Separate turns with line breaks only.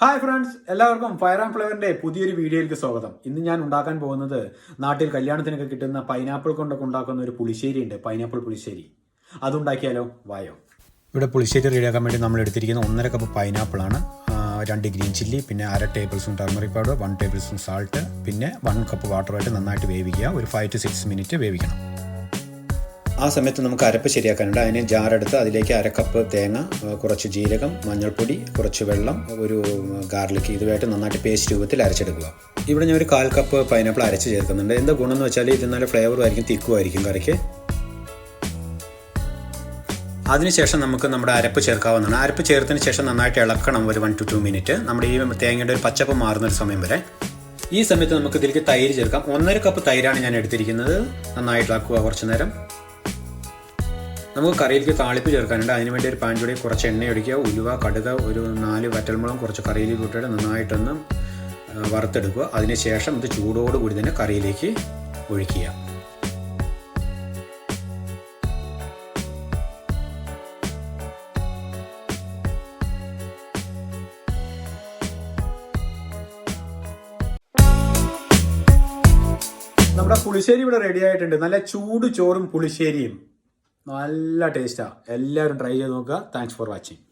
Hi friends എല്ലാവർക്കും fire and ഫ്ലേവറിന്റെ പുതിയൊരു വീഡിയോയിലേക്ക് സ്വാഗതം. ഇന്ന് ഞാൻ ഉണ്ടാക്കാൻ പോകുന്നത് നാട്ടിൽ കല്യാണത്തിനൊക്കെ കിട്ടുന്ന പൈനാപ്പിൾ കൊണ്ടൊക്കെ ഉണ്ടാക്കുന്ന ഒരു പുളിശ്ശേരി ഉണ്ട്. പൈനാപ്പിൾ പുളിശ്ശേരി. അതുണ്ടാക്കിയാലോ? വായോ. ഇവിടെ പുളിശ്ശേരി റെഡിയാക്കാൻ വേണ്ടി നമ്മൾ എടുത്തിരിക്കുന്ന ഒന്നര കപ്പ് പൈനാപ്പിൾ ആണ്. രണ്ട് ഗ്രീൻ ചില്ലി പിന്നെ അര tablespoon turmeric powder one tablespoon salt പിന്നെ വൺ കപ്പ് വാട്ടറുമായിട്ട് നന്നായിട്ട് വേവിക്കുക. ഒരു ഫൈവ് ടു സിക്സ് മിനിറ്റ് വേവിക്കണം. ആ സമയത്ത് നമുക്ക് അരപ്പ് ശരിയാക്കാനുണ്ട്. അതിന് ജാറെടുത്ത് അതിലേക്ക് അരക്കപ്പ് കപ്പ് തേങ്ങ കുറച്ച് ജീരകം മഞ്ഞൾപ്പൊടി കുറച്ച് വെള്ളം ഒരു ഗാർലിക് ഇതുമായിട്ട് നന്നായിട്ട് പേസ്റ്റ് രൂപത്തിൽ അരച്ചെടുക്കുക. ഇവിടെ ഞാൻ ഒരു കാൽ കപ്പ് പൈനാപ്പിൾ അരച്ച് ചേർക്കുന്നുണ്ട്. എന്താ ഗുണം എന്ന് വെച്ചാൽ ഇത് നല്ല ഫ്ലേവറും ആയിരിക്കും തിക്കും ആയിരിക്കും കറിക്ക്. അതിനുശേഷം നമുക്ക് നമ്മുടെ അരപ്പ് ചേർക്കാവുന്നതാണ്. അരപ്പ് ചേർത്തതിന് ശേഷം നന്നായിട്ട് ഇളക്കണം ഒരു വൺ ടു ടു മിനിറ്റ് നമ്മുടെ ഈ തേങ്ങയുടെ ഒരു പച്ചപ്പ് മാറുന്ന ഒരു സമയം വരെ. ഈ സമയത്ത് നമുക്ക് ഇതിലേക്ക് തൈര് ചേർക്കാം. ഒന്നര കപ്പ് തൈരാണ് ഞാൻ എടുത്തിരിക്കുന്നത്. നന്നായിട്ട് ഇളക്കുക കുറച്ച് നേരം. നമുക്ക് കറിയിലേക്ക് താളിപ്പ് ചേർക്കാനുണ്ട്. അതിന് വേണ്ടി ഒരു പാൻ ചൂടി കുറച്ച് എണ്ണ ഉലുവ കടുക ഒരു നാല് വറ്റൽമുളകും കുറച്ച് കറിയിലേക്ക് ഇട്ടിട്ട് നന്നായിട്ടൊന്ന് വറുത്തെടുക്കുക. അതിനുശേഷം ഇത് ചൂടോടുകൂടി തന്നെ കറിയിലേക്ക് ഒഴിക്കുക. നമ്മുടെ പുളിശ്ശേരി ഇവിടെ റെഡി ആയിട്ടുണ്ട്. നല്ല ചൂട് ചോറും പുളിശ്ശേരിയും. നല്ല ടേസ്റ്റാണ് എല്ലാവരും ട്രൈ ചെയ്ത് നോക്കുക. Thanks for watching